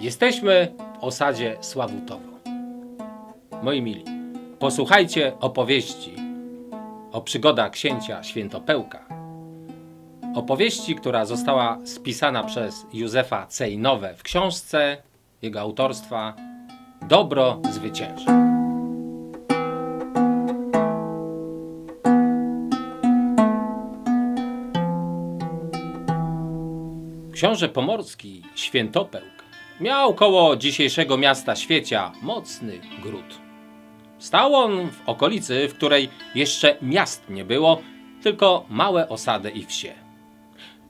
Jesteśmy w osadzie Sławutowo. Moi mili, posłuchajcie opowieści o przygodach księcia Świętopełka. Opowieści, która została spisana przez Józefa Cejnowe w książce jego autorstwa Dobro zwycięży. Książę Pomorski, Świętopełk, miał koło dzisiejszego miasta Świecia mocny gród. Stał on w okolicy, w której jeszcze miast nie było, tylko małe osady i wsie.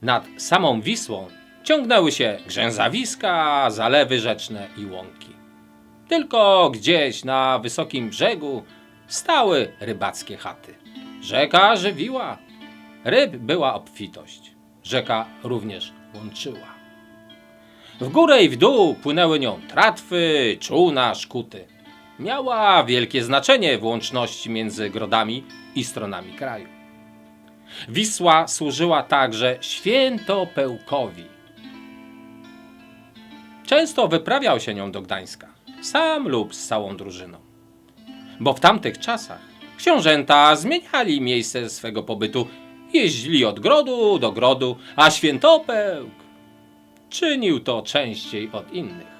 Nad samą Wisłą ciągnęły się grzęzawiska, zalewy rzeczne i łąki. Tylko gdzieś na wysokim brzegu stały rybackie chaty. Rzeka żywiła, ryb była obfitość. Rzeka również łączyła. W górę i w dół płynęły nią tratwy, czółna, szkuty. Miała wielkie znaczenie w łączności między grodami i stronami kraju. Wisła służyła także świętopełkowi. Często wyprawiał się nią do Gdańska, sam lub z całą drużyną. Bo w tamtych czasach książęta zmieniali miejsce swego pobytu, jeździli od grodu do grodu, a świętopełk czynił to częściej od innych.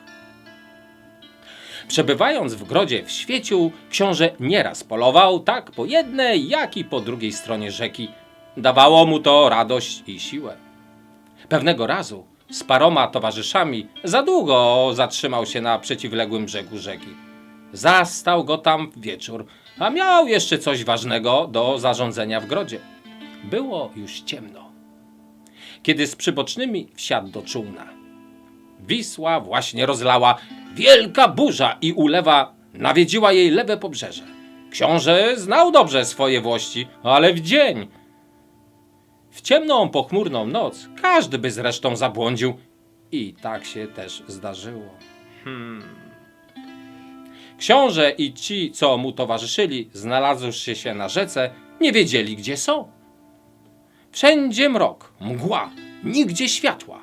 Przebywając w grodzie w świeciu, książę nieraz polował tak po jednej, jak i po drugiej stronie rzeki. Dawało mu to radość i siłę. Pewnego razu z paroma towarzyszami za długo zatrzymał się na przeciwległym brzegu rzeki. Zastał go tam wieczór, a miał jeszcze coś ważnego do zarządzenia w grodzie. Było już ciemno. Kiedy z przybocznymi wsiadł do czółna. Wisła właśnie rozlała wielka burza i ulewa nawiedziła jej lewe pobrzeże. Książę znał dobrze swoje włości, ale w dzień. W ciemną, pochmurną noc każdy by zresztą zabłądził i tak się też zdarzyło. Hmm. Książę i ci, co mu towarzyszyli, znalazłszy się na rzece, nie wiedzieli, gdzie są. Wszędzie mrok, mgła, nigdzie światła.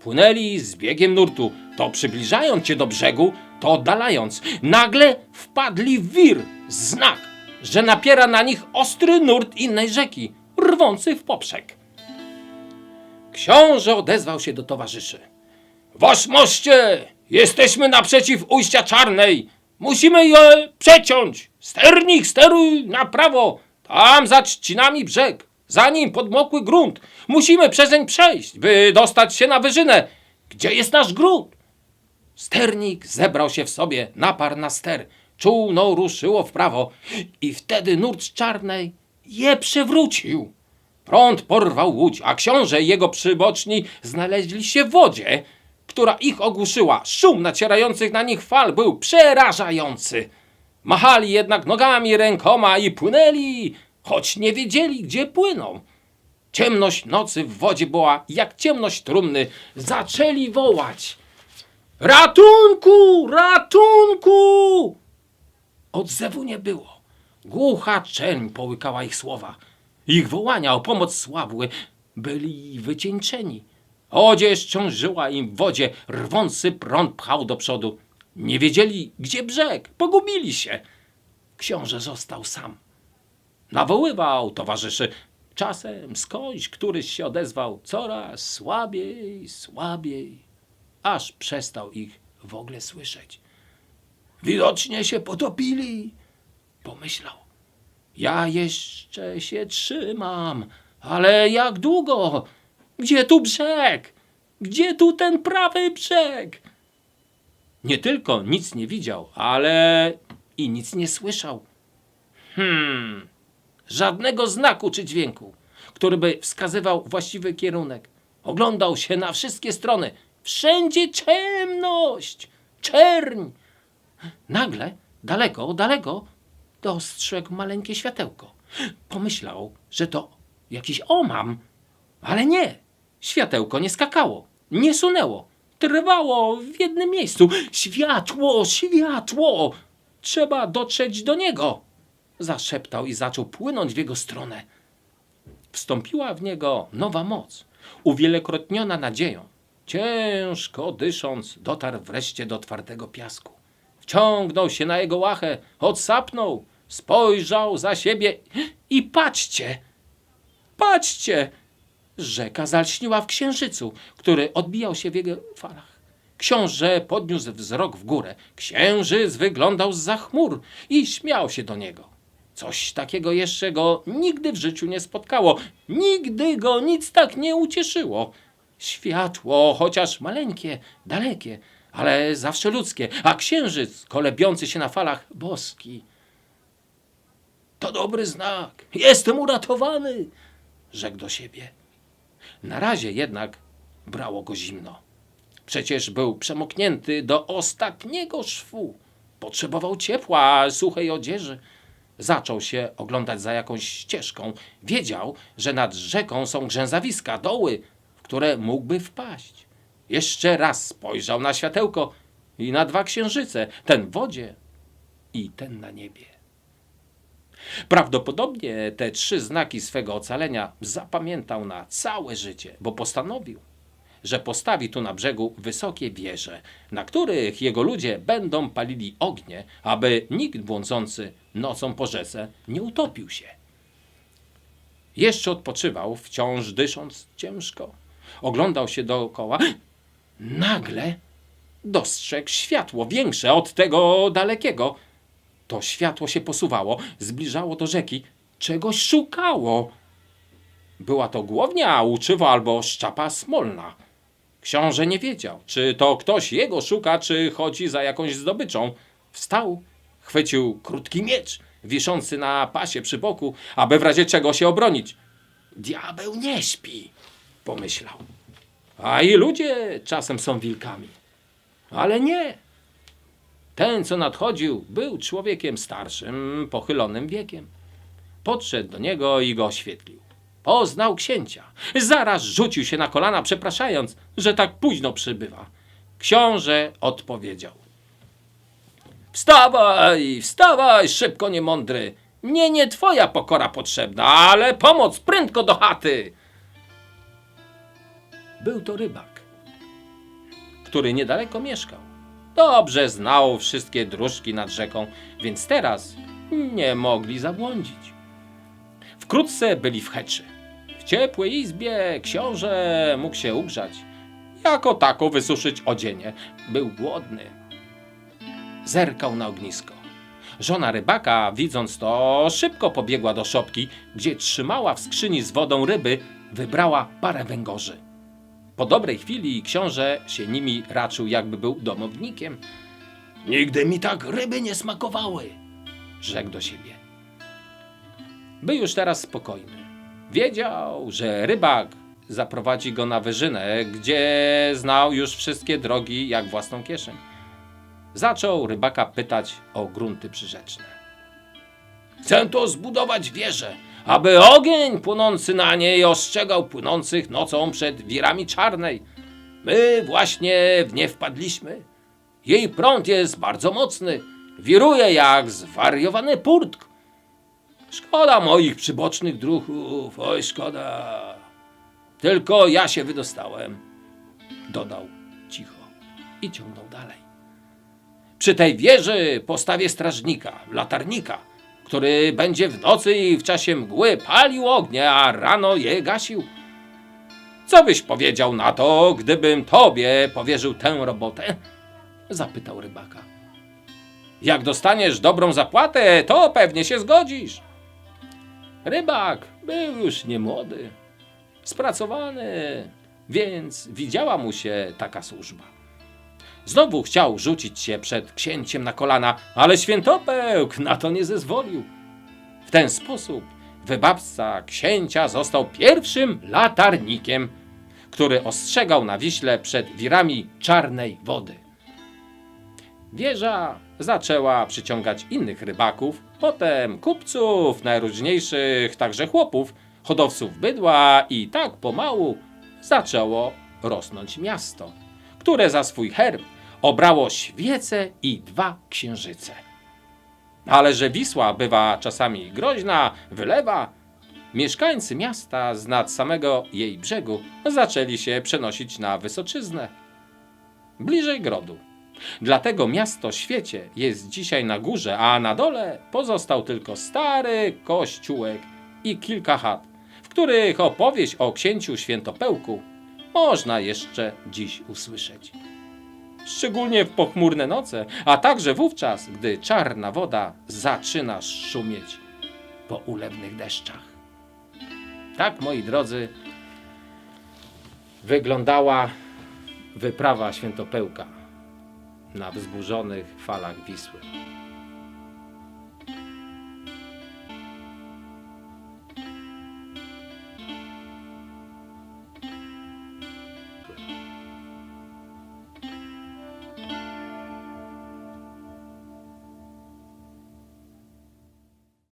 Płynęli z biegiem nurtu, to przybliżając się do brzegu, to oddalając. Nagle wpadli w wir, znak, że napiera na nich ostry nurt innej rzeki, rwący w poprzek. Książę odezwał się do towarzyszy. Wasz moście, jesteśmy naprzeciw ujścia czarnej. Musimy je przeciąć. Sternik, steruj na prawo. Tam za trzcinami brzeg. Za nim podmokły grunt. Musimy przezeń przejść, by dostać się na wyżynę. Gdzie jest nasz grunt? Sternik zebrał się w sobie, naparł na ster. Czółno ruszyło w prawo i wtedy nurt czarnej je przewrócił. Prąd porwał łódź, a książę i jego przyboczni znaleźli się w wodzie, która ich ogłuszyła. Szum nacierających na nich fal był przerażający. Machali jednak nogami, rękoma i płynęli, choć nie wiedzieli, gdzie płyną. Ciemność nocy w wodzie była jak ciemność trumny. Zaczęli wołać. Ratunku! Ratunku! Odzewu nie było. Głucha czerń połykała ich słowa. Ich wołania o pomoc słabły. Byli wycieńczeni. Odzież ciążyła im w wodzie, rwący prąd pchał do przodu. Nie wiedzieli, gdzie brzeg, pogubili się. Książę został sam. Nawoływał towarzyszy. Czasem skądś któryś się odezwał coraz słabiej, słabiej, aż przestał ich w ogóle słyszeć. Widocznie się potopili, pomyślał. Ja jeszcze się trzymam, ale jak długo? Gdzie tu brzeg? Gdzie tu ten prawy brzeg? Nie tylko nic nie widział, ale i nic nie słyszał. Hmm, żadnego znaku czy dźwięku, który by wskazywał właściwy kierunek. Oglądał się na wszystkie strony. Wszędzie ciemność, czerń. Nagle, daleko, daleko, dostrzegł maleńkie światełko. Pomyślał, że to jakiś omam, ale nie. Światełko nie skakało, nie sunęło. Trwało w jednym miejscu. Światło, światło! Trzeba dotrzeć do niego. Zaszeptał i zaczął płynąć w jego stronę. Wstąpiła w niego nowa moc, uwielokrotniona nadzieją. Ciężko dysząc, dotarł wreszcie do twardego piasku. Wciągnął się na jego łachę, odsapnął, spojrzał za siebie i patrzcie, patrzcie! Rzeka zalśniła w księżycu, który odbijał się w jego falach. Książę podniósł wzrok w górę. Księżyc wyglądał z chmur i śmiał się do niego. Coś takiego jeszcze go nigdy w życiu nie spotkało. Nigdy go nic tak nie ucieszyło. Światło, chociaż maleńkie, dalekie, ale zawsze ludzkie, a księżyc kolebiący się na falach boski. To dobry znak. Jestem uratowany, rzekł do siebie. Na razie jednak brało go zimno. Przecież był przemoknięty do ostatniego szwu. Potrzebował ciepła, suchej odzieży. Zaczął się oglądać za jakąś ścieżką. Wiedział, że nad rzeką są grzęzawiska, doły, w które mógłby wpaść. Jeszcze raz spojrzał na światełko i na dwa księżyce, ten w wodzie i ten na niebie. Prawdopodobnie te trzy znaki swego ocalenia zapamiętał na całe życie, bo postanowił, że postawi tu na brzegu wysokie wieże, na których jego ludzie będą palili ognie, aby nikt błądzący nocą po rzece nie utopił się. Jeszcze odpoczywał, wciąż dysząc ciężko. Oglądał się dookoła. Nagle dostrzegł światło większe od tego dalekiego. To światło się posuwało, zbliżało do rzeki. Czegoś szukało. Była to głownia, łuczywo albo szczapa smolna. Książę nie wiedział, czy to ktoś jego szuka, czy chodzi za jakąś zdobyczą. Wstał, chwycił krótki miecz, wiszący na pasie przy boku, aby w razie czego się obronić. Diabeł nie śpi, pomyślał. A i ludzie czasem są wilkami. Ale nie. Ten, co nadchodził, był człowiekiem starszym, pochylonym wiekiem. Podszedł do niego i go oświetlił. Poznał księcia. Zaraz rzucił się na kolana, przepraszając, że tak późno przybywa. Książę odpowiedział. Wstawaj, wstawaj, szybko niemądry. Mnie nie twoja pokora potrzebna, ale pomoc prędko do chaty. Był to rybak, który niedaleko mieszkał. Dobrze znał wszystkie dróżki nad rzeką, więc teraz nie mogli zabłądzić. Wkrótce byli w heczy. Ciepłej izbie książę mógł się ugrzać. Jako tako wysuszyć odzienie. Był głodny. Zerkał na ognisko. Żona rybaka, widząc to, szybko pobiegła do szopki, gdzie trzymała w skrzyni z wodą ryby, wybrała parę węgorzy. Po dobrej chwili książę się nimi raczył, jakby był domownikiem. Nigdy mi tak ryby nie smakowały, rzekł do siebie. Był już teraz spokojny. Wiedział, że rybak zaprowadzi go na wyżynę, gdzie znał już wszystkie drogi jak własną kieszeń. Zaczął rybaka pytać o grunty przyrzeczne. Chcę to zbudować wieżę, aby ogień płonący na niej ostrzegał płynących nocą przed wirami czarnej. My właśnie w nie wpadliśmy. Jej prąd jest bardzo mocny, wiruje jak zwariowany purtk. Szkoda moich przybocznych druhów, oj szkoda. Tylko ja się wydostałem, dodał cicho i ciągnął dalej. Przy tej wieży postawię strażnika, latarnika, który będzie w nocy i w czasie mgły palił ognie, a rano je gasił. Co byś powiedział na to, gdybym tobie powierzył tę robotę? Zapytał rybaka. Jak dostaniesz dobrą zapłatę, to pewnie się zgodzisz. Rybak był już niemłody, spracowany, więc widziała mu się taka służba. Znowu chciał rzucić się przed księciem na kolana, ale świętopełk na to nie zezwolił. W ten sposób wybawca księcia został pierwszym latarnikiem, który ostrzegał na Wiśle przed wirami czarnej wody. Wieża zaczęła przyciągać innych rybaków, potem kupców, najróżniejszych także chłopów, hodowców bydła i tak pomału zaczęło rosnąć miasto, które za swój herb obrało świece i dwa księżyce. Ale że Wisła bywa czasami groźna, wylewa, mieszkańcy miasta z nad samego jej brzegu zaczęli się przenosić na wysoczyznę, bliżej grodu. Dlatego miasto Świecie jest dzisiaj na górze, a na dole pozostał tylko stary kościółek i kilka chat, w których opowieść o księciu Świętopełku można jeszcze dziś usłyszeć. Szczególnie w pochmurne noce, a także wówczas, gdy czarna woda zaczyna szumieć po ulewnych deszczach. Tak, moi drodzy, wyglądała wyprawa Świętopełka na wzburzonych falach Wisły.